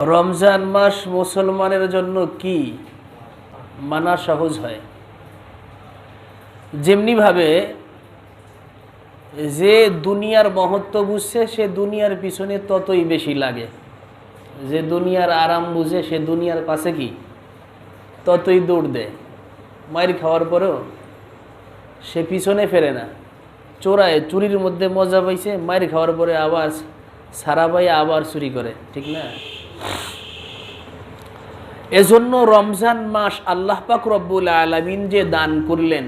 রমজান মাস মুসলমানের জন্য কি মানা সহজ হয়? যেমনিভাবে যে দুনিয়ার মহত্ব বুঝছে, সে দুনিয়ার পিছনে ততই বেশি লাগে। যে দুনিয়ার আরাম বুঝে, সে দুনিয়ার পাশে কি? ততই দৌড় দেয়। মায়ের খাওয়ার পরেও সে পিছনে ফেরে না। চোরায় চুরির মধ্যে মজা পাইছে, মায়ের খাওয়ার পরে আবার সারা পাই আবার চুরি করে, ঠিক না? এজন্য রমজান মাস আল্লাহ পাক রব্বুল আলমিন যে দান করলেন,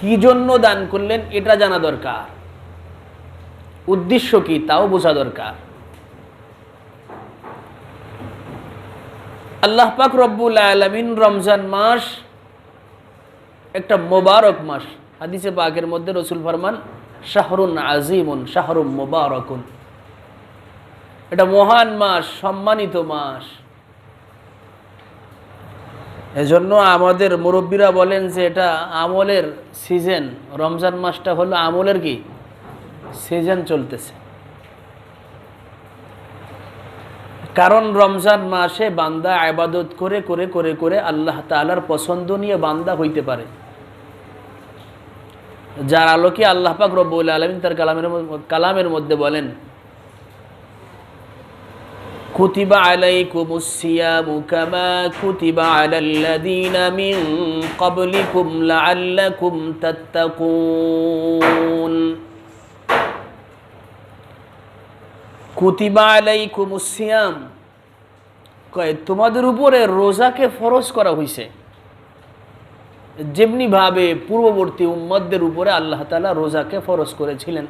কি জন্য দান করলেন এটা জানা দরকার। উদ্দেশ্য কি তাও বোঝা দরকার। আল্লাহ পাক রব্বুল আলমিন রমজান মাস একটা মোবারক মাস। হাদিসে পাকের মধ্যে রসুল ফরমান, শাহরুন আজিমুন, শাহরুম মোবারকুন। এটা মহান মাস, সম্মানিত মাস। এজন্য আমাদের মুরব্বীরা বলেন যে এটা আমলের সিজন রমজান মাসটা হলো আমলের কি? সিজন চলতেছে। কারণ রমজান মাসে বান্দা আবাদত করে করে করে করে আল্লাহ তালার পছন্দ নিয়ে বান্দা হইতে পারে। যার আলোকে আল্লাহ পাক রব্বুল আলমিন তার কালামের কালামের মধ্যে বলেন كتب عليكم الصيام كما كتب على الذين من قبلكم لعلكم تتقون কুতিবা আলাইকুম সিয়াম কয় তোমাদের উপরে রোজাকে ফরজ করা হয়েছে যেমনি ভাবে পূর্ববর্তী উম্মদদের উপরে আল্লাহ তালা রোজাকে ফরজ করেছিলেন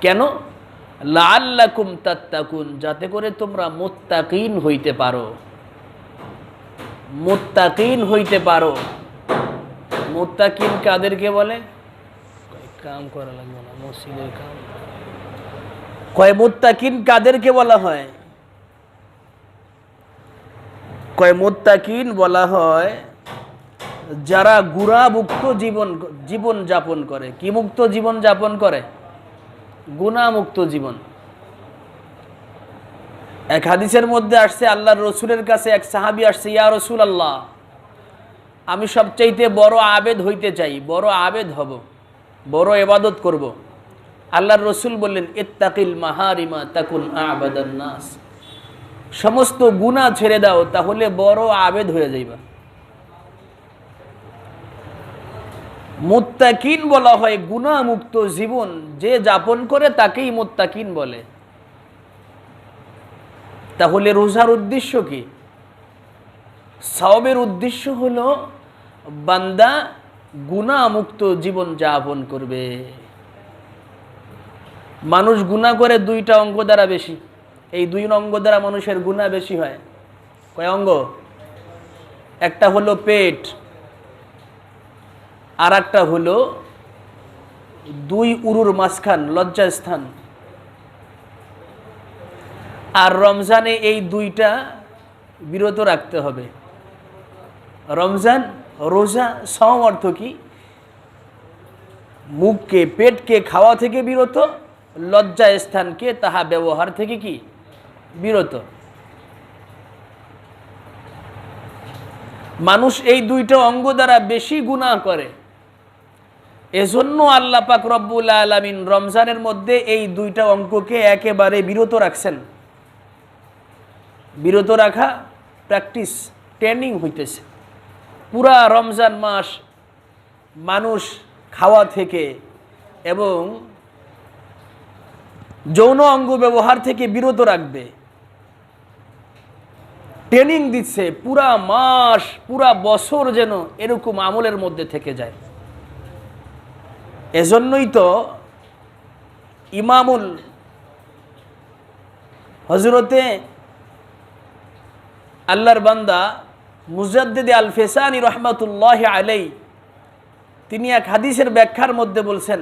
কেন লাল্লাকুম তাত্তাকুন যাতে করে তোমরা মোত্তাকিন হইতে পারো। মোত্তাকিন হইতে পারো। মোত্তাকিন কাদেরকে বলে? কাম করা লাগবে না মসজিদের কাম। কয় মোত্তাকিন কাদেরকে বলা হয়? কয় মোত্তাকিন বলা হয় যারা গুণামুক্ত জীবন জীবন যাপন করে। কি মুক্ত জীবন যাপন করে? গুণামুক্ত জীবন। এক হাদিসের মধ্যে আসছে, আল্লাহর রসুলের কাছে এক সাহাবি আসছে, ইয়া রসুল আল্লাহ আমি সবচাইতে বড় আবেদ হইতে চাই, বড় আবেদ হব, বড় এবাদত করব। আল্লাহর রসুল বললেন, ইত্তাকিল মাহারিমা তাকুন আবাদান নাস। সমস্ত গুণা ছেড়ে দাও, তাহলে বড় আবেদ হয়ে যাইবা। মুত্তাকিন বলা হয় গুণামুক্ত জীবন, যে যাপন করে তাকেই মুত্তাকিন বলে। তাহলে রোজার উদ্দেশ্য কি? সবের উদ্দেশ্য হলো বান্দা গুণামুক্ত জীবন যাপন করবে। মানুষ গুণা করে দুইটা অঙ্গ দ্বারা বেশি। এই দুই অঙ্গ দ্বারা মানুষের গুণা বেশি হয়। কয় অঙ্গ? একটা হলো পেট আর একটা হলো দুই উরুর মাঝখান লজ্জাস্থান আর রমজানে এই দুইটা বিরত রাখতে হবে। রমজান, রোজা সম অর্থ কি? মুখকে, পেটকে, খাওয়া থেকে বিরত লজ্জা স্থানকে তাহা ব্যবহার থেকে কি? বিরত। মানুষ এই দুইটা অঙ্গ দ্বারা বেশি গুণা করে। এজন্য আল্লাহ পাক রব্বুল আলমিন রমজানের মধ্যে এই দুইটা অঙ্ককে একেবারে বিরত রাখছেন। বিরত রাখা প্র্যাকটিস ট্রেনিং হইতেছে। পুরা রমজান মাস মানুষ খাওয়া থেকে এবং যৌন অঙ্গ ব্যবহার থেকে বিরত রাখবে। ট্রেনিং দিচ্ছে, পুরা মাস, পুরা বছর যেন এরকম আমলের মধ্যে থেকে যায়। এজন্যই তো ইমামুল হজরতে আল্লাহর বান্দা মুজাদ্দিদ আল ফেসানি রহমতুল্লাহ আলাই তিনি এক হাদিসের ব্যাখ্যার মধ্যে বলছেন,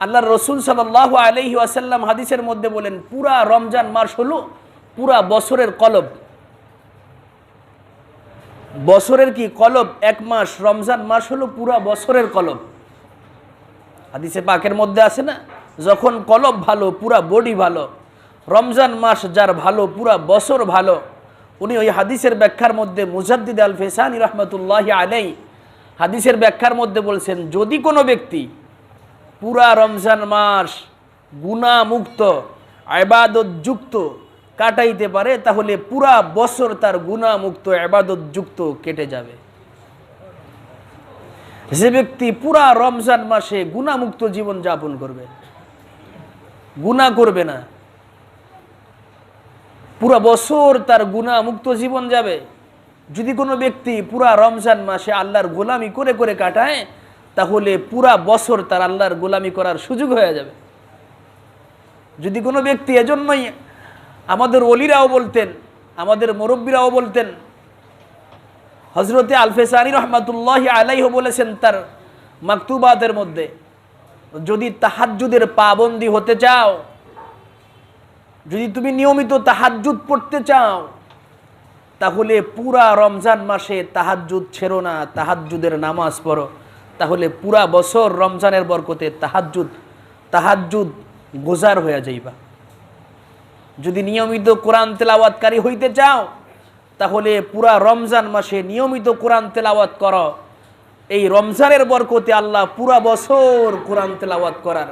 আল্লাহর রসুল সাল্লাহ আলহি আসাল্লাম হাদিসের মধ্যে বলেন, পুরা রমজান মাস হলো পুরা বছরের কলব। বছরের কি কলব? এক মাস। রমজান মাস হলো পুরা বছরের কলব। হাদিসে পাকের মধ্যে আছে না? যখন কলব ভালো, পুরা বডি ভালো, রমজান মাস যার ভালো, পুরা বছর ভালো, উনি ওই হাদিসের ব্যাখ্যার মধ্যে মুজাদ্দিদ আল ফেসানি রহমতুল্লাহ আলাই হাদিসের ব্যাখ্যার মধ্যে বলছেন, যদি কোনো ব্যক্তি পুরা রমজান মাস গুণামুক্ত আবাদতযুক্ত কাটাইতে পারে, তাহলে পুরা বছর তার গুণামুক্ত আবাদতযুক্ত কেটে যাবে। যে ব্যক্তি পুরা রমজান মাসে গুণামুক্ত জীবন যাপন করবে, গুণা করবে না। পুরা বছর তার গুণামুক্ত জীবন যাবে। যদি কোনো ব্যক্তি পুরা রমজান মাসে আল্লাহর গোলামি করে করে কাটায়, তাহলে পুরা বছর তার আল্লাহর গোলামি করার সুযোগ হয়ে যাবে। যদি কোনো ব্যক্তি এজন্যই আমাদের অলিরাও বলতেন, আমাদের মুরব্বীরাও বলতেন হজরতে আলফেসানি রহমাতুল্লাহ আলাইহ বলেছেন তার মাকতুবাদের মধ্যে, যদি তাহাজ্জুদের পাবন্দি হতে চাও, যদি তুমি নিয়মিত তাহাজ্জুদ পড়তে চাও, তাহলে পুরা রমজান মাসে তাহাজ্জুদ ছেড়ো না, তাহাজ্জুদের নামাজ পড়ো। তাহলে পুরা বছর রমজানের বরকতে তাহাজ্জুদ তাহাজ্জুদ গোজার হয়ে যাইবা। যদি নিয়মিত কোরআন তেলাওয়াতকারী হইতে চাও তাহলে পুরা রমজান মাসে নিয়মিত কোরআন তেলাওয়াত করো। এই রমজানের বরকতে আল্লাহ পুরা বছর কোরআন তেলাওয়াত করার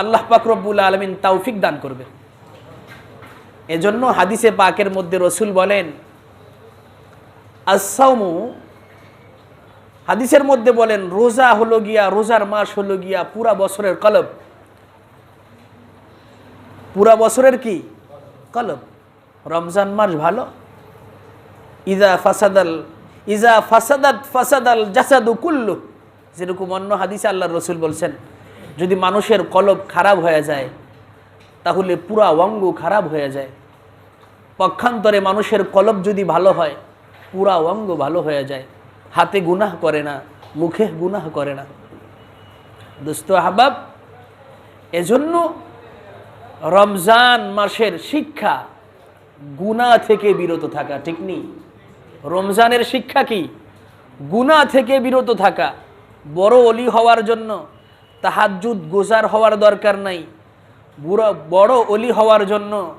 আল্লাহ পাকরবুল আলমিন তাওফিক দান করবে। এজন্য হাদিসে পাকের মধ্যে রসুল বলেন আসামু হাদিসের মধ্যে বলেন, রোজা হলো গিয়া, রোজার মাস হলো গিয়া পুরা বছরের কলব। পুরা বছরের কি? কলব। রমজান মাস ভালো? ইজা ফাসাদাল, ইজা ফাসাদাত ফাসাদাল জাসাদু কুল্লু যেরকম অন্য হাদিসে আল্লাহ রসুল বলছেন, যদি মানুষের কলব খারাপ হয়ে যায়, তাহলে পুরা অঙ্গ খারাপ হয়ে যায়। পক্ষান্তরে মানুষের কলব যদি ভালো হয়, পুরা অঙ্গ ভালো হয়ে যায়। হাতে গুনাহ করে না, মুখে গুনাহ করে না। দোস্ত আহবাব, এজন্য রমজান মাসের শিক্ষা গুণা থেকে বিরত থাকা ঠিক নেই। রমজানের শিক্ষা কি? গুণা থেকে বিরত থাকা, বড় অলি হওয়ার জন্য তাহাজুদ গোজার হওয়ার দরকার নাই। বুড়ো, বড় অলি হওয়ার জন্য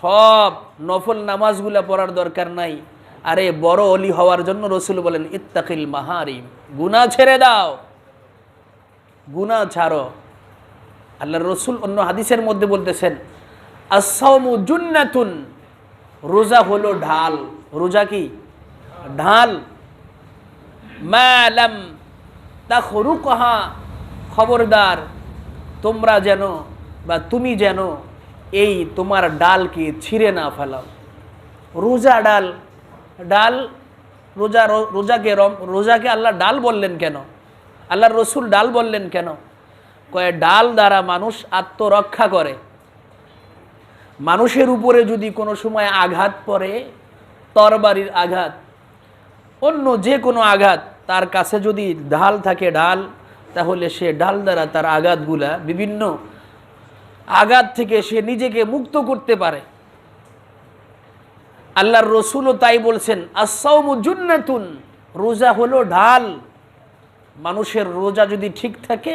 সব নফল নামাজগুলা পড়ার দরকার নাই। আরে, বড় অলি হওয়ার জন্য রসুল বলেন, ইত্তাকিল মাহারিম গুণা ছেড়ে দাও। গুণা ছাড়ো। আল্লাহ রসুল অন্য হাদিসের মধ্যে বলতেছেন আসামু জুন্নাতুন, রোজা হলো ঢাল। রোজা কি? ঢাল। মালাম তা কহা খবরদার, তোমরা যেন বা তুমি যেন এই তোমার ডালকে ছিঁড়ে না ফেলাও। রোজা ডাল ডাল রোজা রোজাকে রম, রোজাকে আল্লাহ ডাল বললেন কেন? আল্লাহর রসুল ডাল বললেন কেন? কয়ে, ডাল দ্বারা মানুষ আত্মরক্ষা করে। মানুষের উপরে যদি কোনো সময় আঘাত পড়ে তরবারির আঘাত, অন্য যে কোনো আঘাত, তার কাছে যদি ঢাল থাকে ঢাল, তাহলে সে ডাল দ্বারা তার আঘাতগুলা বিভিন্ন আঘাত থেকে সে নিজেকে মুক্ত করতে পারে। আল্লাহর রসুলও তাই বলছেন আসাউমু জুন্নাতুন রোজা হলো ঢাল। মানুষের রোজা যদি ঠিক থাকে,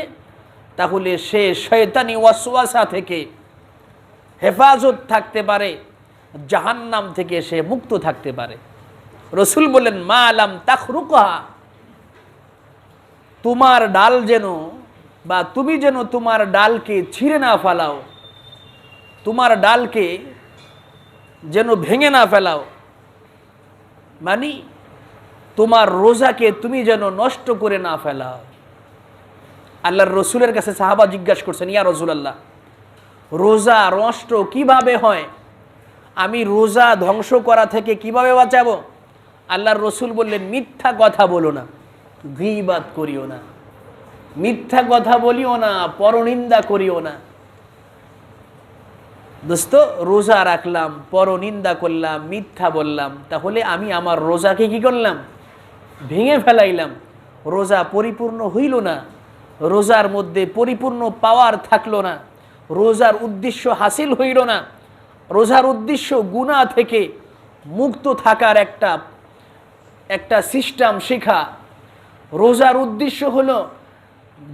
তাহলে সে শয়তানি ওয়াসওয়াসা থেকে হেফাজত থাকতে পারে। জাহান্নাম থেকে সে মুক্ত থাকতে পারে। রসুল বললেন, মা আলাম তাখরুকা তোমার ডাল যেন বা তুমি যেন তোমার ডালকে ছিঁড়ে না ফেলাও, তোমার ডালকে যেন ভেঙে না ফেলাও, মানি তোমার রোজাকে তুমি যেন নষ্ট করে না ফেলাও। আল্লাহর রসুলের কাছে সাহাবা জিজ্ঞাসা করছেন, ইয়া রসুল আল্লাহ রোজা নষ্ট কীভাবে হয়? আমি রোজা ধ্বংস করা থেকে কীভাবে বাঁচাবো? আল্লাহর রসুল বললেন, মিথ্যা কথা বলো না ঘিবাদ করিও না। মিথ্যা কথা বলিও না, পরনিন্দা করিও না। দোস্ত, রোজা রাখলাম, পরনিন্দা করলাম, মিথ্যা বললাম, তাহলে আমি আমার রোজাকে কি করলাম? ভেঙে ফেলাইলাম। রোজা পরিপূর্ণ হইল না, রোজার মধ্যে পরিপূর্ণ পাওয়ার থাকল না, রোজার উদ্দেশ্য হাসিল হইল না। রোজার উদ্দেশ্য গুণা থেকে মুক্ত থাকার একটা একটা সিস্টেম শেখা। রোজার উদ্দেশ্য হলো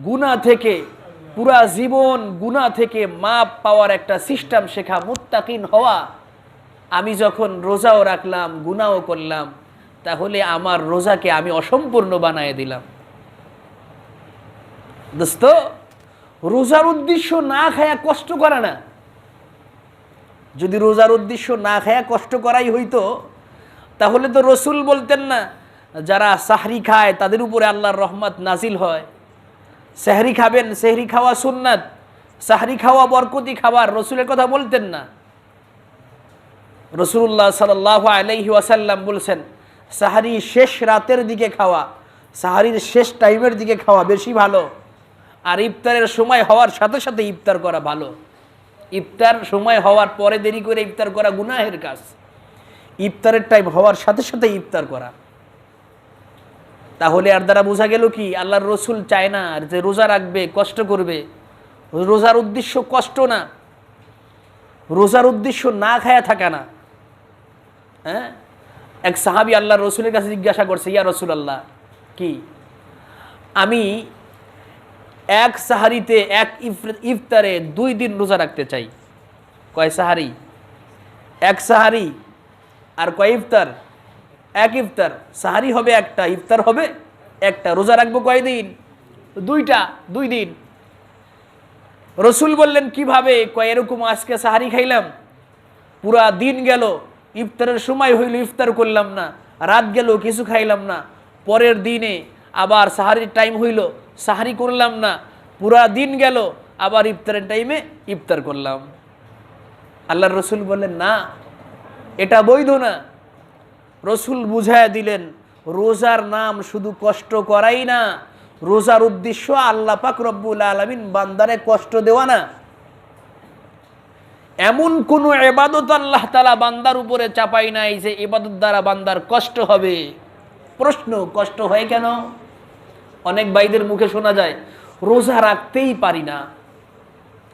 গুণা থেকে, পুরা জীবন গুণা থেকে মাপ পাওয়ার একটা সিস্টেম শেখা, মুত্তাকিন হওয়া। আমি যখন রোজাও রাখলাম গুনাও করলাম, তাহলে আমার রোজাকে আমি অসম্পূর্ণ বানায় দিলাম। দোস্ত রোজার উদ্দেশ্য না খায়া কষ্ট করে না। যদি রোজার উদ্দেশ্য না খায়া কষ্ট করাই হইতো, তাহলে তো রসুল বলতেন না, যারা সাহরি খায় তাদের উপরে আল্লাহর রহমত নাজিল হয়। সেহরি খাবেন, সেহরি খাওয়া সুন্নাত, সাহরি খাওয়া বরকতি খাবার রসুলের কথা বলতেন না। রসুল্লাহ সাল আলাইহি ওয়াসাল্লাম বলছেন, সাহারি শেষ রাতের দিকে খাওয়া, সাহারির শেষ টাইমের দিকে খাওয়া বেশি ভালো, আর ইফতারের সময় হওয়ার সাথে সাথে ইফতার করা ভালো। ইফতার সময় হওয়ার পরে দেরি করে ইফতার করা গুনাহের কাজ। ইফতারের টাইম হওয়ার সাথে সাথে ইফতার করা। তাহলে আর দ্বারা বোঝা গেল কি, আল্লাহর রসুল চায় না আর যে রোজা রাখবে, কষ্ট করবে। রোজার উদ্দেশ্য কষ্ট না। রোজার উদ্দেশ্য না খায়া থাকা না। হ্যাঁ? এক সাহাবি আল্লাহ রসুলের কাছে জিজ্ঞাসা করছে, ইয়া রসুল আল্লাহ কি? আমি এক সাহারিতে, এক ইফ- ইফতারে দুই দিন রোজা রাখতে চাই। কয় সাহারি? এক সাহারি আর কয় ইফতার? এক ইফতার। সাহারি হবে একটা, ইফতার হবে একটা। রোজা রাখব কয়দিন দুইটা, দুই দিন। রসুল বললেন, কীভাবে? কয়, এরকম আজকে সাহারি খাইলাম। পুরা দিন গেল, ইফতারের সময় হইল, ইফতার করলাম না। রাত গেল, কিছু খাইলাম না। পরের দিনে আবার সাহারির টাইম হইল সাহারি করলাম না, পুরা দিন গেল, আবার ইফতারের টাইমে ইফতার করলাম। আল্লাহর রসুল বললেন, না, এটা বৈধ না। রসুল বুঝায় দিলেন, রোজার নাম শুধু কষ্ট করাই না, রোজার উদ্দেশ্য আল্লাহ পাক রব্বুল আলমিন বান্দারে কষ্ট দেওয়া না। এমন কোন এবাদত আল্লাহ তালা বান্দার উপরে চাপাই নাই যে এবাদত দ্বারা বান্দার কষ্ট হবে। প্রশ্ন, কষ্ট হয় কেন? অনেক ভাইদের মুখে শোনা যায়, রোজা রাখতেই পারি না।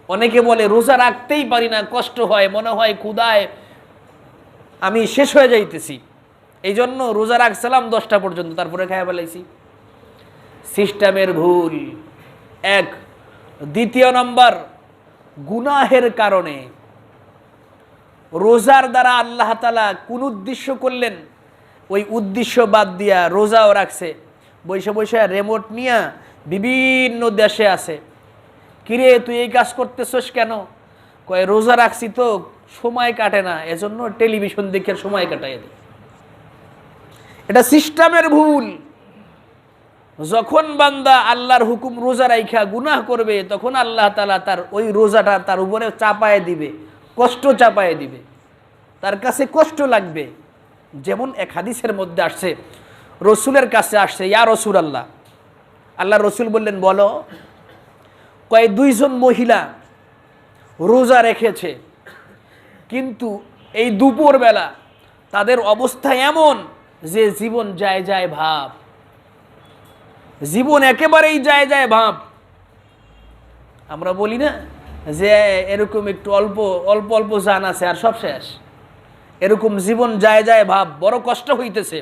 অনেকে বলে, রোজা রাখতেই পারি না, কষ্ট হয়, মনে হয় ক্ষুদায় আমি শেষ হয়ে যাইতেছি। এই জন্য রোজা রাখছিলাম দশটা পর্যন্ত, তারপরে খাইয়া ফেলাইছি। সিস্টেমের ভুল। এক, দ্বিতীয় নম্বর, গুনাহের কারণে। রোজার দ্বারা আল্লাহ তালা কোন উদ্দেশ্য করলেন, ওই উদ্দেশ্য বাদ দিয়া রোজাও রাখছে। বৈশে বৈশে রেমোট নিয়ে বিভিন্ন দেশে আছে। কিরে, তুই এই কাজ করতেছস কেন? কয়, রোজা রাখছি তো, সময় কাটে না, এজন্য টেলিভিশন দেখে সময় কাটাই দেয় এটা সিস্টেমের ভুল। যখন বান্দা আল্লাহর হুকুম রোজা রাইখা গুনাহ করবে, তখন আল্লাহ তালা তার ওই রোজাটা তার উপরে চাপায় দিবে, কষ্ট চাপায় দিবে। তার কাছে কষ্ট লাগবে। যেমন এক হাদিসের মধ্যে আসছে রসুলের কাছে আসছে, ইয়া রসুল আল্লাহ আল্লাহ রসুল বললেন, বলো, কয় দুইজন মহিলা রোজা রেখেছে, কিন্তু এই দুপুর বেলা তাদের অবস্থা এমন যে জীবন যায় যায় ভাব। জীবন একেবারেই যায় যায় ভাব। আমরা বলি না যে এরকম একটু অল্প অল্প অল্প জান আছে আর সব শেষ। এরকম জীবন যায় যায় ভাব, বড় কষ্ট হইতেছে।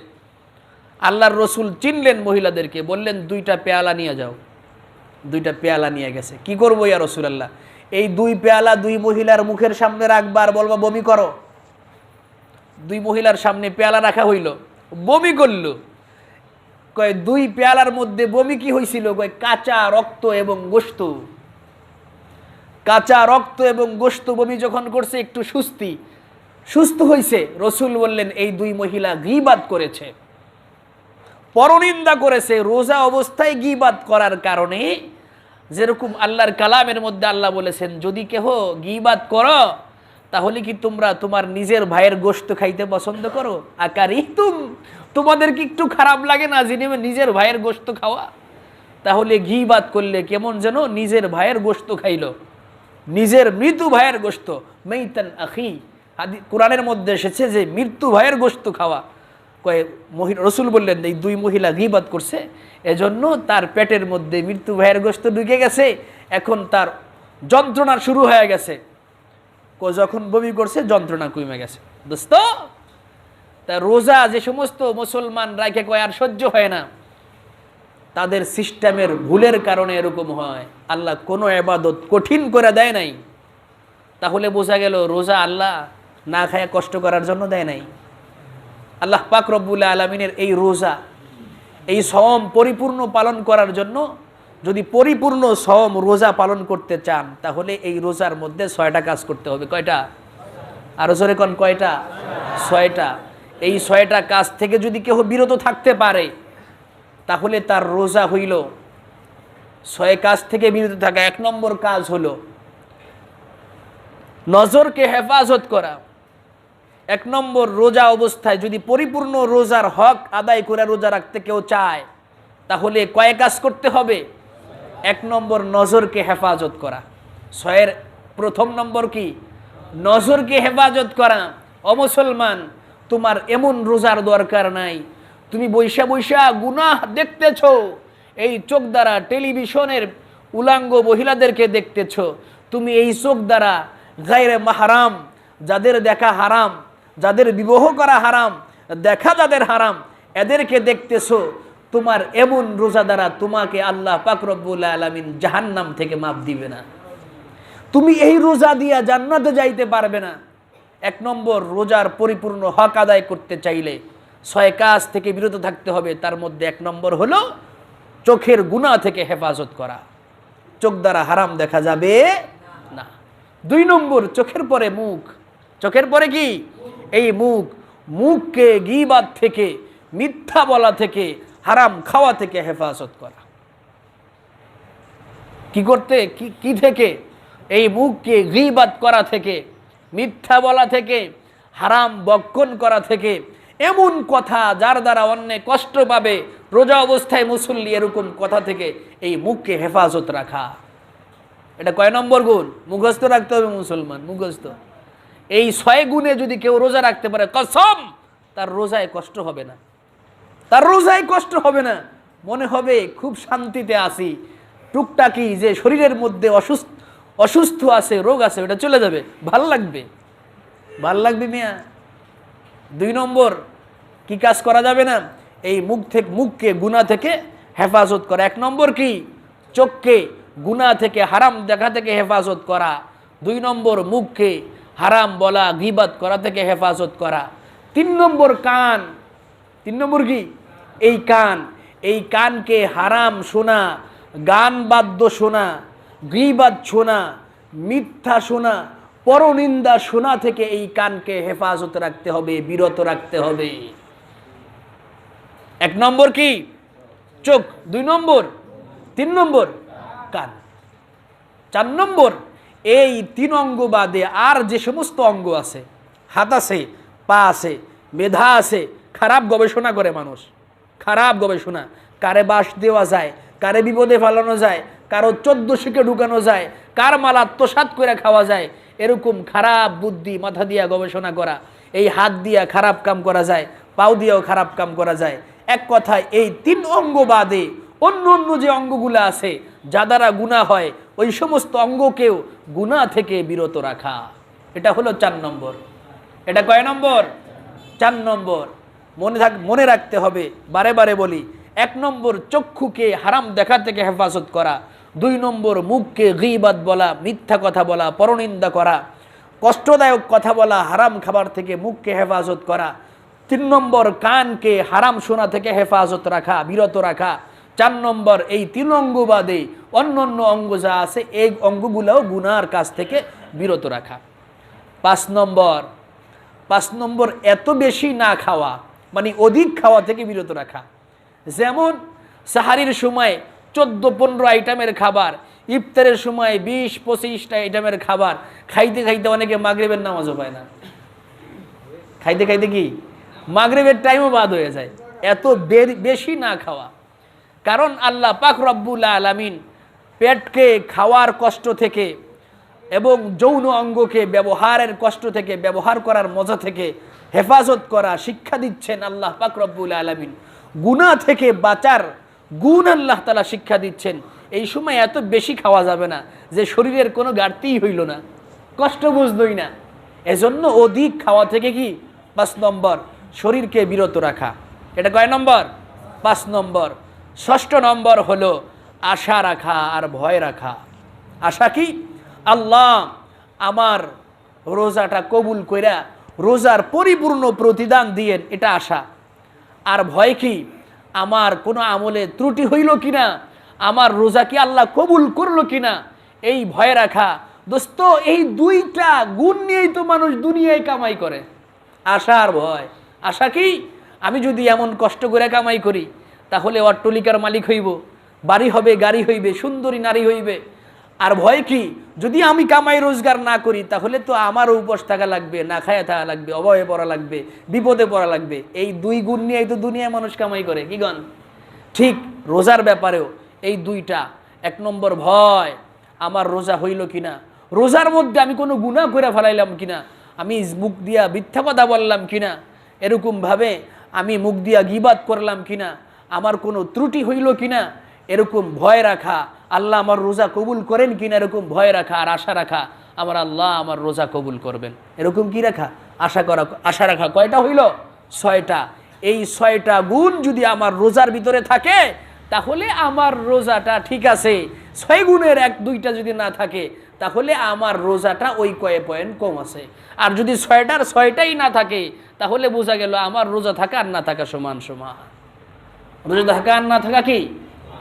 আল্লাহর রসুল চিনলেন মহিলাদেরকে, বললেন, দুইটা পেয়ালা নিয়ে যাও। দুইটা পেয়ালা নিয়ে গেছে। কি করব ইয়া রসুল আল্লাহ এই দুই পেয়ালা দুই মহিলার মুখের সামনে রাখবার বলবা, বমি করো। দুই মহিলার সামনে পেয়ালা রাখা হইল। বমি করল। কয়, দুই পেয়ালার মধ্যে বমি কি হয়েছিল কয়, কাঁচা রক্ত এবং গোস্ত কাঁচা রক্ত এবং গোস্ত বমি যখন করছে, একটু সুস্তি সুস্থ হয়েছে রসুল বললেন, এই দুই মহিলা গিবাদ করেছে। পরনিন্দা করেছে, রোজা অবস্থায় গিবাদ করার কারণে যেরকম আল্লাহর কালামের মধ্যে আল্লাহ বলেছেন, যদি কেহ গিবাদ করো, তাহলে কি তোমরা তোমার নিজের ভাইয়ের গোস্ত খাইতে পছন্দ করো? আকার তুম তোমাদের কি একটু খারাপ লাগে না, যিনি নিজের ভাইয়ের গোস্ত খাওয়া? তাহলে ঘিবাদ করলে কেমন যেন নিজের ভাইয়ের গোস্ত খাইলো। নিজের মৃত্যু ভাইয়ের গোস্ত মেইতান আখি। আদি কোরআনের মধ্যে এসেছে যে মৃত্যু ভাইয়ের গোস্ত খাওয়া। কয়ে মহিলা রসুল বললেন এই দুই মহিলা গিবাদ করছে, এজন্য তার পেটের মধ্যে মৃত্যু ভাইয়ের গোস্ত ঢুকে গেছে, এখন তার যন্ত্রণা শুরু হয়ে গেছে। যখন বমি করছে, যন্ত্রণা কমে গেছে। দোস্ত, তা রোজা যে সমস্ত মুসলমান রাখে কয়, আর সহ্য হয় না। তাদের সিস্টেমের ভুলের কারণে এরকম হয়। আল্লাহ কোনো এবাদত কঠিন করে দেয় নাই। তাহলে বোঝা গেল, রোজা আল্লাহ না খায় কষ্ট করার জন্য দেয় নাই। আল্লাহ পাক রব্বুল আলমিনের এই রোজা, এই সম পরিপূর্ণ পালন করার জন্য যদি পরিপূর্ণ সম রোজা পালন করতে চান, তাহলে এই রোজার মধ্যে ছয়টা কাজ করতে হবে। কয়টা? আরও জোরে কন, কয়টা? ছয়টা। এই ছয়টা কাজ থেকে যদি কেউ বিরত থাকতে পারে, তাহলে তার রোজা হইল ছয় কাজ থেকে বিরত থাকা। এক নম্বর কাজ হলো নজরকে হেফাজত করা। এক নম্বর রোজা অবস্থায় যদি পরিপূর্ণ রোজার হক আদায় করে রোজা রাখতে কেউ চায়, তাহলে কয় কাজ করতে হবে? এক নম্বর নজরকে হেফাজত করা। ছয়ের প্রথম নম্বর কি? নজরকে হেফাজত করা। অমুসলমান তোমার এমন রোজার দরকার নাই। তুমি বৈশা বৈশা গুনাহ দেখতেছ, এই চোখ দ্বারা টেলিভিশনের উলাঙ্গ মহিলাদেরকে দেখতেছ। তুমি এই চোখ দ্বারা গায়রে মাহারাম, যাদের দেখা হারাম যাদের বিবাহ করা হারাম, দেখা যাদের হারাম, এদেরকে দেখতেছো, তোমার এমন রোজা দ্বারা তোমাকে আল্লাহ পাকরবুল আলমিন জাহান্নাম থেকে মাপ দিবে না। তুমি এই রোজা দিয়া জান্নাতে যাইতে পারবে না। এক নম্বর, রোজার পরিপূর্ণ হক আদায় করতে চাইলে ছয় কাজ থেকে বিরত থাকতে হবে। তার মধ্যে এক নম্বর হলো চোখের গুণা থেকে হেফাজত করা। চোখ দ্বারা হারাম দেখা যাবে না। দুই নম্বর, চোখের পরে মুখ। চোখের পরে কি? এই মুখ, মুখকে গিবাদ থেকে, মিথ্যা বলা থেকে, হারাম খাওয়া থেকে হেফাজত করা। কি করতে? কি কি থেকে? এই মুখকে গিবাদ করা থেকে, মিথ্যা বলা থেকে, হারাম বক্ষণ করা থেকে, এমন কথা যার দ্বারা অন্য কষ্ট পাবে, রোজা অবস্থায় মুসল্লি এরকম কথা থেকে এই মুখকে হেফাজত রাখা। এটা কয় নম্বর গুণ? মুখস্থ রাখতে হবে মুসলমান, মুখস্থ। এই ছয় গুণে যদি কেউ রোজা রাখতে পারে, কসম, তার রোজায় কষ্ট হবে না। তার রোজায় কষ্ট হবে না। মনে হবে, খুব শান্তিতে আসি টুকটাকি যে শরীরের মধ্যে অসুস্থ অসুস্থ আছে, রোগ আছে, ওটা চলে যাবে। ভালো লাগবে। ভালো লাগবে মিয়া। দুই নম্বর, কি কাজ করা যাবে না? এই মুখ থেকে, মুখকে, গুণা থেকে হেফাজত করা। এক নম্বর কি? চোখকে গুণা থেকে, হারাম দেখা থেকে হেফাজত করা। দুই নম্বর, মুখকে হারাম বলা, গিবাদ করা থেকে হেফাজত করা। তিন নম্বর কান, তিন নম্বর কি? এই কান। এই কানকে হারাম শোনা, গান বাদ্য শোনা, গিবাদ শোনা, মিথ্যা শোনা, পরনিন্দা শোনা থেকে এই কানকে হেফাজত রাখতে হবে, বিরত রাখতে হবে। এক নম্বর কি? চোখ। দুই নম্বর। তিন নম্বর কান। চার নম্বর এই তিন অঙ্গ বাদে আর যে সমস্ত অঙ্গ আছে, হাত আছে, পা আছে, মেধা আছে, খারাপ গবেষণা করে মানুষ। খারাপ গবেষণা। কারে বাস দেওয়া যায়, কারে বিপদে ফালানো যায়, কারও চোদ্দ শিখে ঢুকানো যায়, কার মাল আত্মসাত করে খাওয়া যায়, এরকম খারাপ বুদ্ধি, মাথা দিয়া গবেষণা করা, এই হাত দিয়া খারাপ কাম করা যায়, পাও দিয়েও খারাপ কাম করা যায়। এক কথায় এই তিন অঙ্গ বাদে অন্য অন্য যে অঙ্গগুলো আছে, যা দ্বারা গুণা হয় ওই সমস্ত অঙ্গকেও গুণা থেকে বিরত রাখা। এটা হলো চার নম্বর। এটা কয় নম্বর? চার নম্বর। মনে থাক, মনে রাখতে হবে, বারে বারে বলি, এক নম্বর চক্ষুকে হারাম দেখা থেকে হেফাজত করা, দুই নম্বর মুখকে গিবাদ বলা, মিথ্যা কথা বলা, পরনিন্দা করা, কষ্টদায়ক কথা বলা, হারাম খাবার থেকে মুখকে হেফাজত করা, তিন নম্বর কানকে হারাম শোনা থেকে হেফাজত রাখা, বিরত রাখা, চার নম্বর এই তিন অঙ্গ বাদে অন্য অন্য অঙ্গ যা আছে, এই অঙ্গগুলোও গুনার কাছ থেকে বিরত রাখা। পাঁচ নম্বর পাঁচ নম্বর, এত বেশি না খাওয়া মানে অধিক খাওয়া থেকে বিরত রাখা। যেমন, সাহারির সময় চোদ্দ, পনেরো আইটেমের খাবার, ইফতারের সময় বিশ, পঁচিশটা আইটেমের খাবার, খাইতে খাইতে অনেকে মাগরেবের নামাজও পায় না। খাইতে খাইতে কি? মাগরেবের টাইমও বাদ হয়ে যায়। এত বেশি না খাওয়া। কারণ আল্লাহ পাক রব্বুল আলামিন পেটকে খাওয়ার কষ্ট থেকে এবং যৌন অঙ্গকে ব্যবহারের কষ্ট থেকে, ব্যবহার করার মজা থেকে হেফাজত করা শিক্ষা দিচ্ছেন আল্লাহ পাক রব্বুল আলামিন। গুণা থেকে বাঁচার গুণ আল্লাহ তালা শিক্ষা দিচ্ছেন। এই সময় এত বেশি খাওয়া যাবে না যে শরীরের কোনো ঘাটতিই হইল না, কষ্ট বুঝলই না। এজন্য অধিক খাওয়া থেকে কি? পাঁচ নম্বর, শরীরকে বিরত রাখা। এটা কয় নম্বর? পাঁচ নম্বর। ষষ্ঠ নম্বর হলো আশা রাখা আর ভয় রাখা। আশা কি? আল্লাহ আমার রোজাটা কবুল কইরা রোজার পরিপূর্ণ প্রতিদান দিয়েন, এটা আশা। আর ভয় কি? আমার কোনো আমলে ত্রুটি হইল কি না আমার রোজা কি আল্লাহ কবুল করল কিনা? এই ভয় রাখা। দোস্ত, এই দুইটা গুণ নিয়েই তো মানুষ দুনিয়ায় কামাই করে। আশা আর ভয়। আশা কি? আমি যদি এমন কষ্ট করে কামাই করি, তাহলে অট্টলিকার মালিক হইব। বাড়ি হবে, গাড়ি হইবে, সুন্দরী নারী হইবে। আর ভয় কি? যদি আমি কামাই রোজগার না করি, তাহলে তো আমারও উপোস থাকা লাগবে, না খায়া থাকা লাগবে অভয়ে পড়া লাগবে, বিপদে পড়া লাগবে। এই দুই গুণ নিয়েই তো দুনিয়ায় মানুষ কামাই করে, কি গণ? ঠিক রোজার ব্যাপারেও এই দুইটা। এক নম্বর ভয়, আমার রোজা হইল কিনা রোজার মধ্যে আমি কোনো গুণা করে ফেলাইলাম কিনা আমি মুখ দিয়া মিথ্যা কথা বললাম কিনা এরকমভাবে আমি মুখ দিয়া গিবাদ করলাম কিনা আমার কোনো ত্রুটি হইল কিনা এরকম ভয় রাখা, আল্লাহ আমার রোজা কবুল করেন কিনা এরকম ভয় রাখা আর আশা রাখা, আমার আল্লাহ আমার রোজা কবুল করবেন। এরকম কি রাখা? আশা করা, আশা রাখা। কয়টা হইল? ছয়টা। এই ছয়টা গুণ যদি আমার রোজার ভিতরে থাকে, তাহলে আমার রোজাটা ঠিক আছে। ছয় গুণের এক, দুইটা যদি না থাকে, তাহলে আমার রোজাটা ওই কয়ে পয়েন্ট কম আছে। আর যদি ছয়টার ছয়টাই না থাকে, তাহলে বোঝা গেল আমার রোজা থাকা আর না থাকা সমান সমান। রোজা থাকা আর না থাকা কি?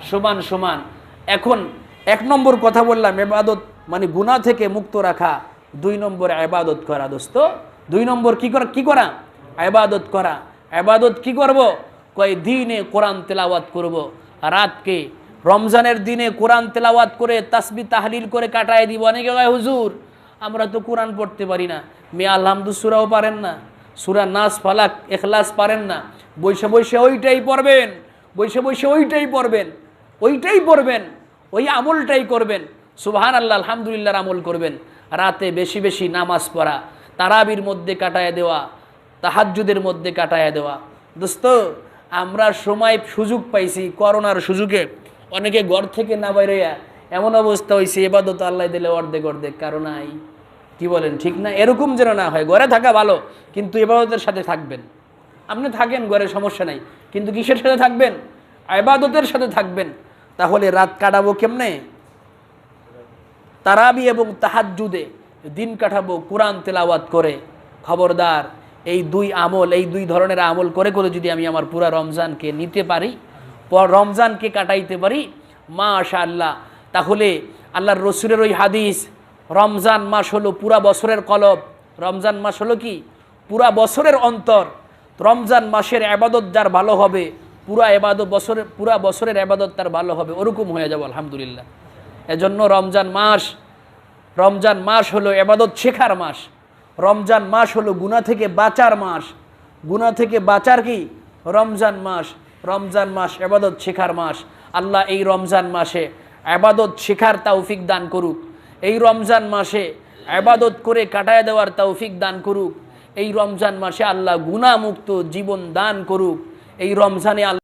সমান সমান। এখন এক নম্বর কথা বললাম এবাদত মানে গুণা থেকে মুক্ত রাখা। দুই নম্বর আবাদত করা, দোস্ত। দুই নম্বর কি করা কি করা? আবাদত করা। আবাদত কি করব? কয়, দিনে কোরআন তেলাওয়াত করব। রাতকে রমজানের দিনে কোরআন তেলাওয়াত করে তাসবি তাহলিল করে কাটায় দিব। অনেকে কয়, হুজুর, আমরা তো কোরআন পড়তে পারি না। মেয়ে আলহামদু সুরাও পারেন না। সুরা নাস, ফালাক, এখলাস পারেন না। বৈশে বৈশে ওইটাই পড়বেন। বৈশে বৈশে ওইটাই পড়বেন। ওইটাই পড়বেন, ওই আমলটাই করবেন। সুবহান আল্লাহ আলহামদুলিল্লাহর আমল করবেন। রাতে বেশি বেশি নামাজ পড়া, তারাবির মধ্যে কাটায় দেওয়া, তাহাজ্জুদের মধ্যে কাটায় দেওয়া। দোস্ত, আমরা সময় সুযোগ পাইছি করোনার সুযোগে। অনেকে ঘর থেকে না বাইরেয়া এমন অবস্থা হয়েছে এবাদত আল্লাহ দিলে অর্ধেক অর্ধেক কারণ নাই। কি বলেন, ঠিক না? এরকম যেন না হয়, ঘরে থাকা ভালো, কিন্তু এবাদতের সাথে থাকবেন। আপনি থাকেন, ঘরে সমস্যা নাই, কিন্তু কিসের সাথে থাকবেন? আবাদতের সাথে থাকবেন। তাহলে রাত কাটাবো কেমনে? তারাবি এবং তাহাজ্জুদে দিন কাটাবো, কোরআন তেলাওয়াত করে। খবরদার, এই দুই আমল, এই দুই ধরনের আমল করে করে যদি আমি আমার পুরা রমজানকে নিতে পারি, পর রমজানকে কাটাইতে পারি মা আশা আল্লাহ তাহলে আল্লাহর রসুলের ওই হাদিস, রমজান মাস হলো পুরা বছরের কলব। রমজান মাস হলো কি? পুরা বছরের অন্তর। রমজান মাসের আবাদত যার ভালো হবে পুরা এবাদত বছরের, পুরা বছরের এবাদত তার ভালো হবে, ওরকম হয়ে যাব, আলহামদুলিল্লাহ। এজন্য রমজান মাস রমজান মাস হলো এবাদত শেখার মাস। রমজান মাস হলো গুণা থেকে বাঁচার মাস। গুণা থেকে বাঁচার কি? রমজান মাস। রমজান মাস এবাদত শেখার মাস। আল্লাহ এই রমজান মাসে আবাদত শেখার তৌফিক দান করুক। এই রমজান মাসে আবাদত করে কাটায় দেওয়ার তৌফিক দান করুক। এই রমজান মাসে আল্লাহ গুণামুক্ত জীবন দান করুক। এই রমজানে আল্লাহ